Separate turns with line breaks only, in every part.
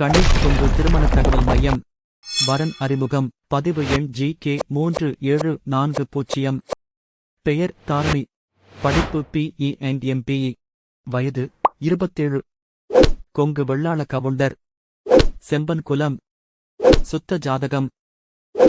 கணேஷ் கொங்கு திருமண தகவல் மையம். வரன் அறிமுகம். பதிவு எண் ஜி கே மூன்று ஏழு நான்கு பூஜ்ஜியம். பெயர் தாரணி. படிப்பு பிஇ அண்ட் எம்பிஇ வயது இருபத்தேழு. கொங்கு வெள்ளாள கவுண்டர். செம்பன் குலம். சுத்த ஜாதகம்.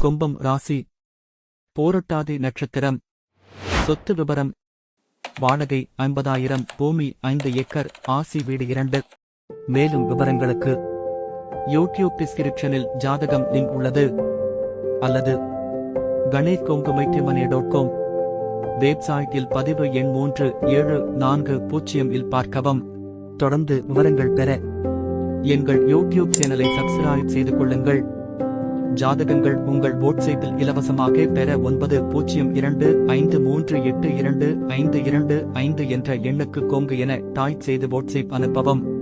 கும்பம் ராசி. போரட்டாதி நட்சத்திரம். சொத்து விபரம். வாடகை ஐம்பதாயிரம். பூமி ஐந்து ஏக்கர். ஆசி வீடு இரண்டு. மேலும் விவரங்களுக்கு யூடியூப் டிஸ்கிரிப்ஷனில் ஜாதகம் லிங்க் உள்ளது. அல்லது கணேஷ் கொங்கு டாட் காம் வெப்சைட்டில் பதிவு எண் மூன்று ஏழு நான்கு பூஜ்ஜியம் இல் பார்க்கவும். தொடர்ந்து விவரங்கள் பெற எங்கள் யூடியூப் சேனலை சப்ஸ்கிரைப் செய்து கொள்ளுங்கள். ஜாதகங்கள் உங்கள் வாட்ஸ்அப்பில் இலவசமாக பெற ஒன்பது பூஜ்ஜியம் இரண்டு ஐந்து மூன்று எட்டு இரண்டு ஐந்து இரண்டு ஐந்து என்ற எண்ணுக்கு கொங்கு என டாய்ப் செய்து வாட்ஸ்அப் அனுப்பவும்.